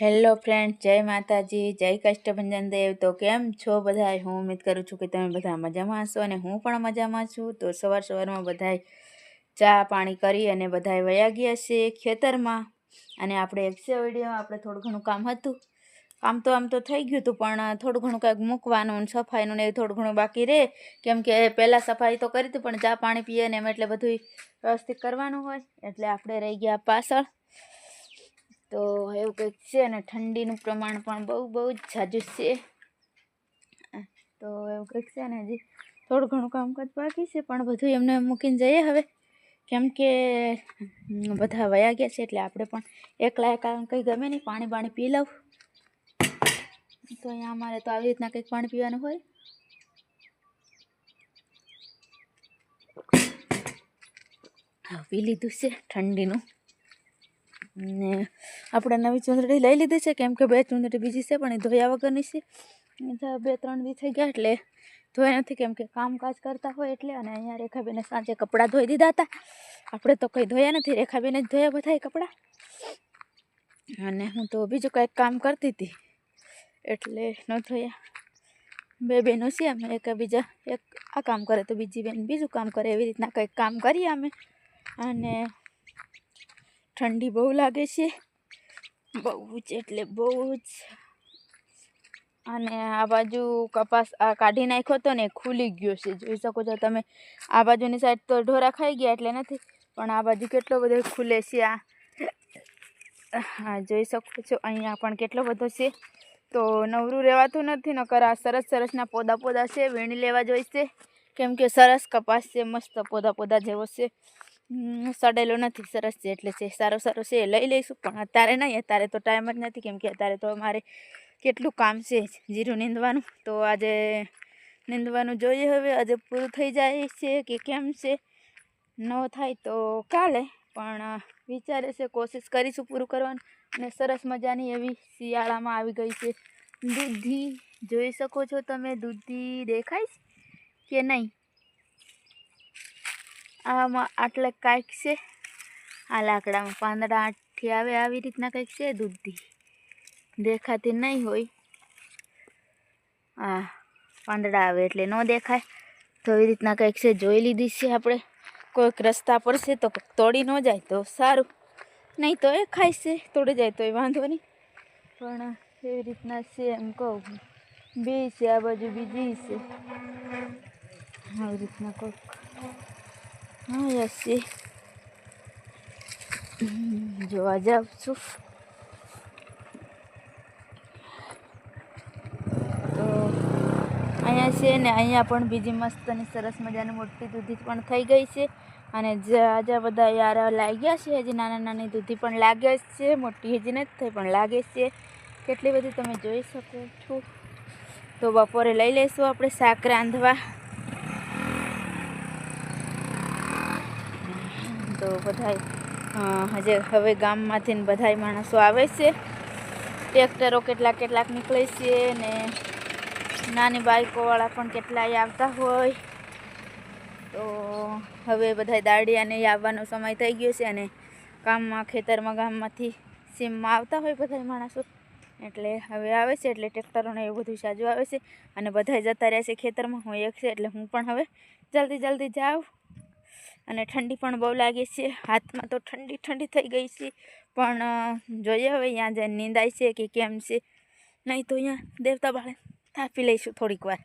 Hello friend, જય માતાજી, જય કષ્ટભંજન દેવ. તો કેમ છો બધા હું ઉમ્મીદ કરું છું કે તમે બધા મજામાં હશો અને હું પણ મજામાં છું. તો સવાર સવારમાં બધાય ચા પાણી કરી અને બધાય વયા ગયા છે ખેતરમાં. અને આપણે એક્સે વિડીયોમાં આપણે થોડું ઘણું કામ હતું. કામ તો, આમ તો થઈ ગયું હતું, પણ થોડું ઘણું કંઈક મૂકવાનું સફાઈનું ને એવું થોડું ઘણું બાકી રહે. કેમ કે પહેલાં સફાઈ તો કરી હતી, પણ ચા પાણી પીએ ને એમ એટલે બધું વ્યવસ્થિત કરવાનું હોય. એટલે આપણે રહી ગયા પાછળ. તો એવું કંઈક છે અને ઠંડીનું પ્રમાણ પણ બહુ બહુ જ જાજુ છે. તો એવું કંઈક છે ને હજી થોડું ઘણું કામકાજ બાકી છે, પણ બધું એમને મૂકીને જઈએ હવે. કેમ કે બધા વયા ગયા છે, એટલે આપણે પણ એકલા એકલા કંઈ ગમે નહીં, પાણી બાણી પી લઉં. તો અહીંયા અમારે તો આવી રીતના કંઈક પાણી પીવાનું હોય. પી લીધું છે ઠંડીનું. ને આપણે નવી ચૂંદડી લઈ લીધી છે, કેમ કે બે ચૂંદડી બીજી છે, પણ એ ધોયા વગરની છે. બે ત્રણ દી થઈ ગયા એટલે ધોયા નથી, કેમ કે કામકાજ કરતા હોય એટલે અને અહીંયા રેખાબેને સાંજે કપડાં ધોઈ દીધા હતા. આપણે તો કંઈ ધોયા નથી, રેખાબેને જ ધોયા બધા કપડાં. અને હું તો બીજું કંઈક કામ કરતી હતી, એટલે ન ધોયા. બે બહેનો છે અમે, એક બીજા, એક આ કામ કરે તો બીજી બેન બીજું કામ કરે, એવી રીતના કંઈક કામ કરીએ અમે. અને ઠંડી બહુ લાગે છે. બહુ જ એટલે બહુ જ અને આ બાજુ કપાસ આ કાઢી નાખ્યો હતો ને ખુલી ગયો છે. જોઈ શકો છો તમે, આ બાજુની સાઈડ તો ઢોરા ખાઈ ગયા એટલે નથી, પણ આ બાજુ કેટલો બધો ખુલે છે આ. હા, જોઈ શકો છો અહીંયા પણ કેટલો બધો છે. તો નવરું રહેવાતું નથી, નકર આ સરસ સરસના પોદા પોદા છે, વીણી લેવા જોઈશે. કેમ કે સરસ કપાસ છે, મસ્ત પોદા પોદા જેવો છે. સડેલો નથી, સરસ છે, એટલે છે, સારો સારો છે લઈ લઈશું, પણ અત્યારે નહીં, અત્યારે તો ટાઈમ જ નથી, કેમ કે અત્યારે તો અમારે કેટલું કામ છે, જીરું નીંદવાનું, તો આજે નીંદવાનું જોઈએ, હવે આજે પૂરું થઈ જાય છે કે કેમ છે, ન થાય તો કાલે, પણ વિચારે છે, કોશિશ કરીશું પૂરું કરવાનું, અને સરસ મજાની એવી શિયાળામાં આવી ગઈ છે, દૂધી, જોઈ શકો છો તમે, દૂધી દેખાય કે નહીં? આમાં આટલે કાંઈક છે. આ લાકડામાં પાંદડા આઠથી આવે, આવી રીતના કંઈક છે દૂધી દેખાતી નહીં હોય. આ પાંદડા આવે એટલે ન દેખાય. તો એવી રીતના કંઈક છે, જોઈ લીધી છે આપણે. કોઈક રસ્તા પર છે તો તોડી ન જાય તો સારું. નહીં તો એ ખાય છે, તોડી જાય તો એ વાંધો નહીં. પણ એવી રીતના છે એમ કહું બે છે, આ બાજુ બીજી છે. આવી રીતના કોઈક યસ છે જોવા જાઉં છું. તો અહીંયા છે ને, અહીંયા પણ બીજી મસ્ત અને સરસ મજાની મોટી દૂધી પણ થઈ ગઈ છે. અને આજે બધા યાર લાગ્યા છે, હજી નાના નાની દૂધી પણ લાગે છે, મોટી હજી નથી થઈ, પણ લાગે છે. કેટલી બધી તમે જોઈ શકો છો. તો બપોરે લઈ લઈશું આપણે શાક રાંધવા. તો બધાય હજે હવે ગામમાંથી બધાય માણસો આવે છે. ટ્રેક્ટરો કેટલાક કેટલાક નીકળે છે ને નાની બાઈકોવાળા પણ કેટલાય આવતા હોય. તો હવે બધા દાડિયાને આવવાનો સમય થઈ ગયો છે અને ગામમાં, ખેતરમાં, ગામમાંથી સીમમાં આવતા હોય બધા માણસો. એટલે હવે આવે છે, એટલે ટ્રેક્ટરોને એવું બધું સાજુ આવે છે. અને બધા જતા રહ્યા છે ખેતરમાં, હું એક છે, એટલે હું પણ હવે જલ્દી જલ્દી જાઉં. અને ઠંડી પણ બહુ લાગે છે. હાથમાં તો ઠંડી ઠંડી થઈ ગઈ છે. પણ જોઈએ હવે અહીંયા જે નિંદાય છે કે કેમ છે? નહીં તો અહીંયા દેવતા બાળે થાપી લઈશું થોડીક વાર.